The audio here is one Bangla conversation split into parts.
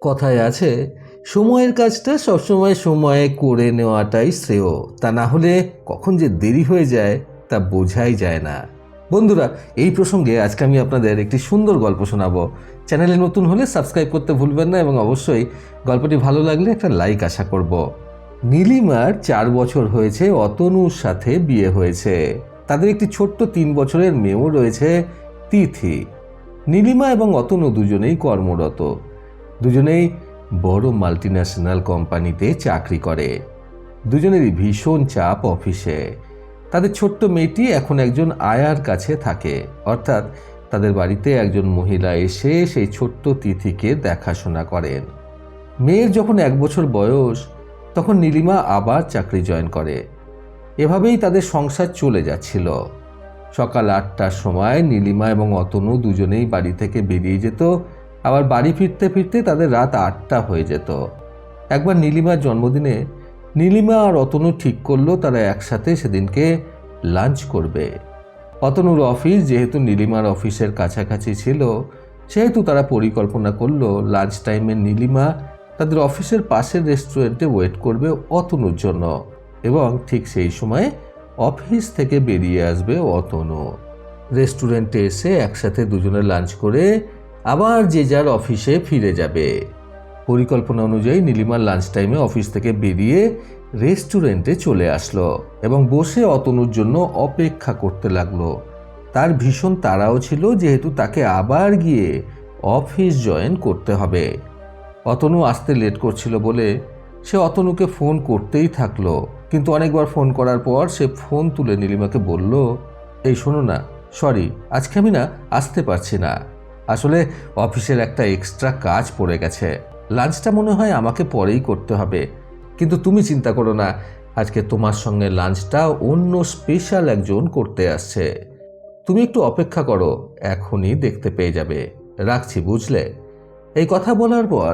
কথায় আছে, সময়ের কাজটা সবসময় সময়ে করে নেওয়াটাই শ্রেয়। তা না হলে কখন যে দেরি হয়ে যায় তা বোঝাই যায় না। বন্ধুরা, এই প্রসঙ্গে আজকে আমি আপনাদের একটি সুন্দর গল্প শোনাবো। চ্যানেলে নতুন হলে সাবস্ক্রাইব করতে ভুলবেন না এবং অবশ্যই গল্পটি ভালো লাগলে একটা লাইক আশা করব। নীলিমার চার বছর হয়েছে, অতনুর সাথে বিয়ে হয়েছে। তাদের একটি ছোট্ট তিন বছরের মেয়েও রয়েছে তিথি। নীলিমা এবং অতনু দুজনেই কর্মরত। দুজনেই বড় মাল্টিন্যাশনাল কোম্পানিতে চাকরি করে। দুজনেরই ভীষণ চাপ অফিসে। তাদের ছোট্ট মেয়েটি এখন একজন আয়ার কাছে থাকে। অর্থাৎ তাদের বাড়িতে একজন মহিলা এসে সেই ছোট্ট তিথিকে দেখাশোনা করেন। মেয়ের যখন এক বছর বয়স, তখন নীলিমা আবার চাকরি জয়েন করে। এভাবেই তাদের সংসার চলে যাচ্ছিল। সকাল আটটার সময় নীলিমা এবং অতনু দুজনেই বাড়ি থেকে বেরিয়ে যেত আবার বাড়ি ফিরতে ফিরতে তাদের রাত আটটা হয়ে যেত। একবার নীলিমার জন্মদিনে নীলিমা আর অতনু ঠিক করল তারা একসাথে সেদিনকে লাঞ্চ করবে। অতনুর অফিস যেহেতু নীলিমার অফিসের কাছাকাছি ছিল, সেহেতু তারা পরিকল্পনা করল লাঞ্চ টাইমে নীলিমা তাদের অফিসের পাশের রেস্টুরেন্টে ওয়েট করবে অতনুর জন্য এবং ঠিক সেই সময় অফিস থেকে বেরিয়ে আসবে অতনু। রেস্টুরেন্টে এসে একসাথে দুজনে লাঞ্চ করে আবার যে যার অফিসে ফিরে যাবে। পরিকল্পনা অনুযায়ী নীলিমার লাঞ্চ টাইমে অফিস থেকে বেরিয়ে রেস্টুরেন্টে চলে আসলো এবং বসে অতনুর জন্য অপেক্ষা করতে লাগল। তার ভীষণ তাড়াও ছিল যেহেতু তাকে আবার গিয়ে অফিস জয়েন করতে হবে। অতনু আসতে লেট করছিল বলে সে অতনুকে ফোন করতেই থাকল। কিন্তু অনেকবার ফোন করার পর সে ফোন তুলে নীলিমাকে বলল, এই শোনো না সরি আজকে আমি না আসতে পারছি না। আসলে অফিসের একটা এক্সট্রা কাজ পড়ে গেছে। লাঞ্চটা মনে হয় আমাকে পরেই করতে হবে। কিন্তু তুমি চিন্তা করো না, আজকে তোমার সঙ্গে লাঞ্চটা অন্য স্পেশাল একজন করতে আসছে। তুমি একটু অপেক্ষা করো, এখনই দেখতে পেয়ে যাবে। রাখছি, বুঝলে? এই কথা বলার পর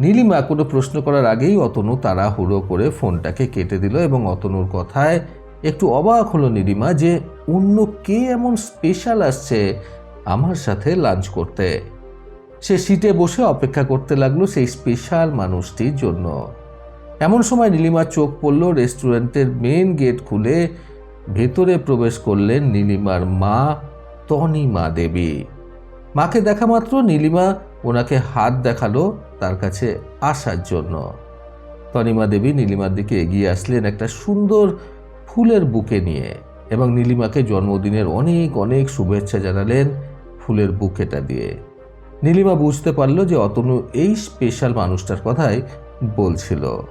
নীলিমা কোনো প্রশ্ন করার আগেই অতনু তারা হুড়ো করে ফোনটাকে কেটে দিল এবং অতনুর কথায় একটু অবাক হলো নীলিমা যে অন্য কে এমন স্পেশাল আসছে আমার সাথে লাঞ্চ করতে। সে সিটে বসে অপেক্ষা করতে লাগল সেই স্পেশাল মানুষটির জন্য। এমন সময় নীলিমার চোখ পড়ল রেস্টুরেন্টের মেন গেট খুলে। ভেতরে প্রবেশ করলেন নীলিমার মা, তনিমা দেবী। মাকে দেখা মাত্র নীলিমা ওনাকে হাত দেখাল তার কাছে আসার জন্য। তনিমা দেবী নীলিমার দিকে এগিয়ে আসলেন একটা সুন্দর ফুলের বুকে নিয়ে এবং নীলিমাকে জন্মদিনের অনেক অনেক শুভেচ্ছা জানালেন। ফুলের বুকেটা দিয়ে। নীলিমা বুঝতে পারল যে অতনু এই স্পেশাল মানুষটার কথাই বলছিল।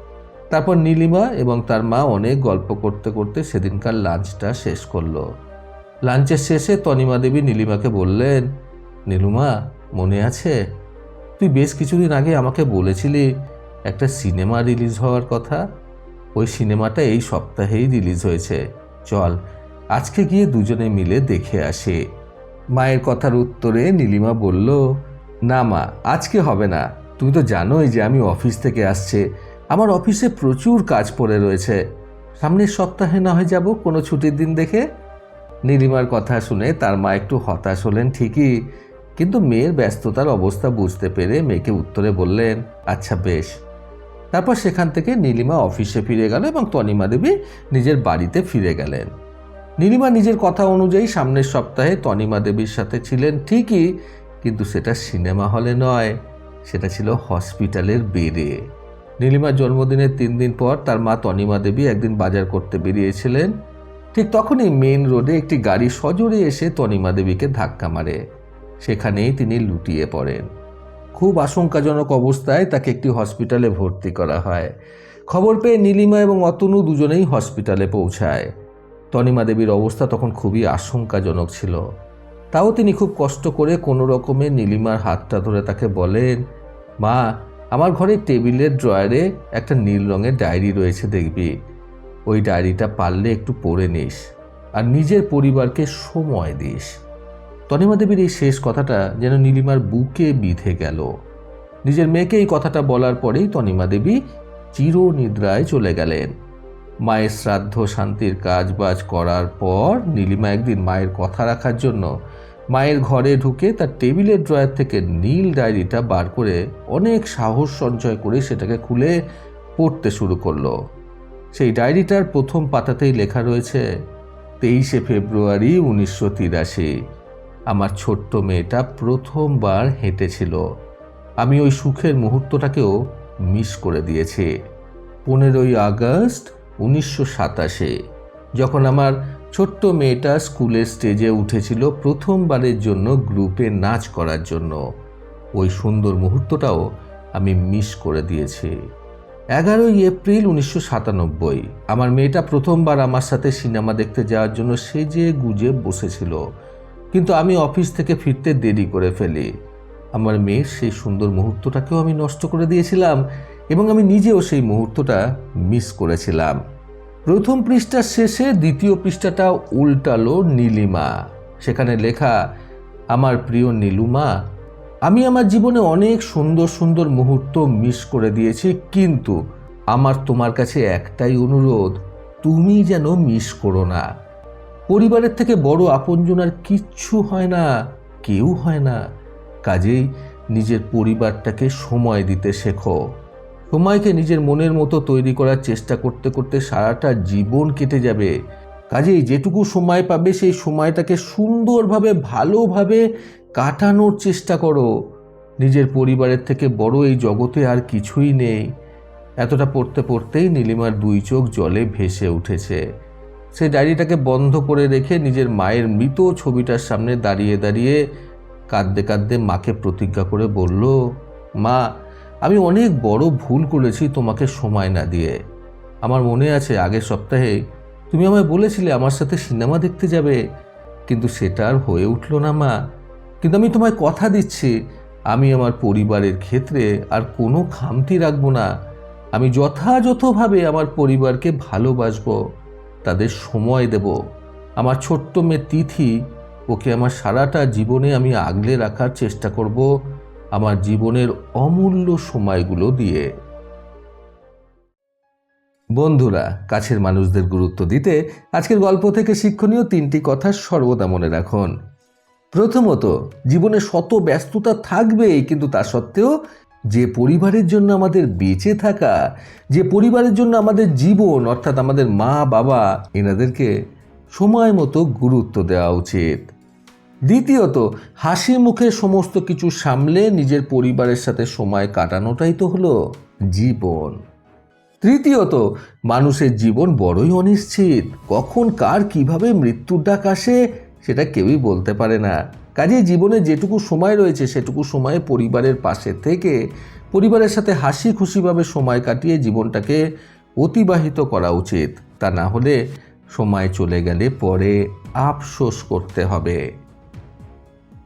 তারপর নীলিমা এবং তার মা অনেক গল্প করতে করতে সেদিনকার লাঞ্চটা শেষ করল। লাঞ্চের শেষে তনিমা দেবী নীলিমাকে বললেন, নীলুমা, মনে আছে? তুই বেশ কিছুদিন আগে আমাকে বলেছিলি একটা সিনেমা রিলিজ হওয়ার কথা। ওই সিনেমাটা এই সপ্তাহেই রিলিজ হয়েছে। চল, আজকে গিয়ে দুজনে মিলে দেখে আসি। মায়ের কথার উত্তরে নীলিমা বলল, না মা, আজকে হবে না। তুমি তো জানোই যে আমি অফিস থেকে আসছে। আমার অফিসে প্রচুর কাজ পড়ে রয়েছে। সামনের সপ্তাহে না হয় যাব কোনো ছুটির দিন দেখে? নীলিমার কথা শুনে তার মা একটু হতাশ হলেন ঠিকই, কিন্তু মেয়ের ব্যস্ততার অবস্থা বুঝতে পেরে মেয়েকে উত্তরে বললেন আচ্ছা বেশ। তারপর সেখান থেকে নীলিমা অফিসে ফিরে গেল এবং তনিমা দেবী নিজের বাড়িতে ফিরে গেলেন। নীলিমা নিজের কথা অনুযায়ী সামনের সপ্তাহে তনিমা দেবীর সাথে ছিলেন ঠিকই, কিন্তু সেটা সিনেমা হলে নয়, সেটা ছিল হসপিটালের বেডে। নীলিমার জন্মদিনের তিন দিন পর তার মা তনিমা দেবী একদিন বাজার করতে বেরিয়েছিলেন। ঠিক তখনই মেন রোডে একটি গাড়ি সজোরে এসে তনিমা দেবীকে ধাক্কা মারে। সেখানেই তিনি লুটিয়ে পড়েন। খুব আশঙ্কাজনক অবস্থায় তাকে একটি হসপিটালে ভর্তি করা হয়। খবর পেয়ে নীলিমা এবং অতনু দুজনেই হসপিটালে পৌঁছায়। তনিমা দেবীর অবস্থা তখন খুবই আশঙ্কাজনক ছিল। তাও তিনি খুব কষ্ট করে কোনো রকমে নীলিমার হাতটা ধরে তাকে বলেন, মা, আমার ঘরে টেবিলের ড্রয়ারে একটা নীল রঙের ডায়েরি রয়েছে দেখবি। ওই ডায়েরিটা পারলে একটু পড়ে নিস আর নিজের পরিবারকে সময় দিস তনিমা দেবীর এই শেষ কথাটা যেন নীলিমার বুকে বিঁধে গেল। নিজের মেয়েকে এই কথাটা বলার পরেই তনিমা দেবী চিরনিদ্রায় চলে গেলেন। মায়ের শ্রাদ্ধ শান্তির কাজ বাজ করার পর নীলিমা একদিন মায়ের কথা রাখার জন্য মায়ের ঘরে ঢুকে তার টেবিলের ড্রয়ার থেকে নীল ডায়েরিটা বার করে অনেক সাহস সঞ্চয় করে সেটাকে খুলে পড়তে শুরু করল। সেই ডায়েরিটার প্রথম পাতাতেই লেখা রয়েছে, তেইশে ফেব্রুয়ারি উনিশশো তিরাশি, আমার ছোট্ট মেয়েটা প্রথমবার হেঁটেছিল। আমি ওই সুখের মুহূর্তটাকেও মিস করে দিয়েছি। পনেরোই আগস্ট উনিশশো সাতাশে, যখন আমার ছোট্ট মেয়েটা স্কুলের স্টেজে উঠেছিল প্রথমবারের জন্য গ্রুপে নাচ করার জন্য। ওই সুন্দর মুহূর্তটাও আমি মিস করে দিয়েছি। এগারোই এপ্রিল উনিশশো সাতানব্বই, আমার মেয়েটা প্রথমবার আমার সাথে সিনেমা দেখতে যাওয়ার জন্য সেজে গুজে বসেছিল। কিন্তু আমি অফিস থেকে ফিরতে দেরি করে ফেলি। আমার মেয়ের সেই সুন্দর মুহূর্তটাকেও আমি নষ্ট করে দিয়েছিলাম। এবং আমি নিজেও সেই মুহূর্তটা মিস করেছিলাম। প্রথম পৃষ্ঠার শেষে দ্বিতীয় পৃষ্ঠাটা উল্টালো নীলিমা। সেখানে লেখা, আমার প্রিয় নীলুমা, আমি আমার জীবনে অনেক সুন্দর সুন্দর মুহূর্ত মিস করে দিয়েছি, কিন্তু আমার তোমার কাছে একটাই অনুরোধ, তুমি যেন মিস করো না। পরিবারের থেকে বড় আপনজন আর কিচ্ছু হয় না, কেউ হয় না। কাজেই নিজের পরিবারটাকে সময় দিতে শেখো। সময়কে নিজের মনের মতো তৈরি করার চেষ্টা করতে করতে সারাটা জীবন কেটে যাবে। কাজেই যেটুকু সময় পাবে, সেই সময়টাকে সুন্দরভাবে, ভালোভাবে কাটানোর চেষ্টা করো। নিজের পরিবারের থেকে বড় এই জগতে আর কিছুই নেই। এতটা পড়তে পড়তেই নীলিমার দুই চোখ জলে ভেসে উঠেছে। সে ডায়েরিটাকে বন্ধ করে রেখে নিজের মায়ের মৃত ছবিটার সামনে দাঁড়িয়ে দাঁড়িয়ে কাঁদতে কাঁদতে মাকে প্রতিজ্ঞা করে বলল, মা আমি অনেক বড় ভুল করেছি তোমাকে সময় না দিয়ে। আমার মনে আছে, আগের সপ্তাহে তুমি আমায় বলেছিলে আমার সাথে সিনেমা দেখতে যাবে, কিন্তু সেটা আর হয়ে উঠল না মা। কিন্তু আমি তোমায় কথা দিচ্ছি, আমি আমার পরিবারের ক্ষেত্রে আর কোনো খামতি রাখব না। আমি যথাযথভাবে আমার পরিবারকে ভালোবাসবো, তাদের সময় দেব। আমার ছোট্ট মেয়ে তিথি, ওকে আমার সারাটা জীবনে আমি আগলে রাখার চেষ্টা করব। আমার জীবনের অমূল্য সময়গুলো দিয়ে। বন্ধুরা, কাছের মানুষদের গুরুত্ব দিতে আজকের গল্প থেকে শিক্ষণীয় তিনটি কথা সর্বদা মনে রাখুন। প্রথমত, জীবনে শত ব্যস্ততা থাকবেই, কিন্তু তা সত্ত্বেও যে পরিবারের জন্য আমাদের বেঁচে থাকা, যে পরিবারের জন্য আমাদের জীবন, অর্থাৎ আমাদের মা বাবা এনাদেরকে সময় মতো গুরুত্ব দেওয়া উচিত। দ্বিতীয়ত, হাসি মুখে সমস্ত কিছু সামলে নিজের পরিবারের সাথে সময় কাটানোটাই তো হলো জীবন। তৃতীয়ত, মানুষের জীবন বড়ই অনিশ্চিত। কখন কার কীভাবে মৃত্যুর ডাক আসে সেটা কেউই বলতে পারে না। কাজেই জীবনে যেটুকু সময় রয়েছে সেটুকু সময়ে পরিবারের পাশে থেকে পরিবারের সাথে হাসি খুশিভাবে সময় কাটিয়ে জীবনটাকে অতিবাহিত করা উচিত। তা না হলে সময় চলে গেলে পরে আফসোস করতে হবে।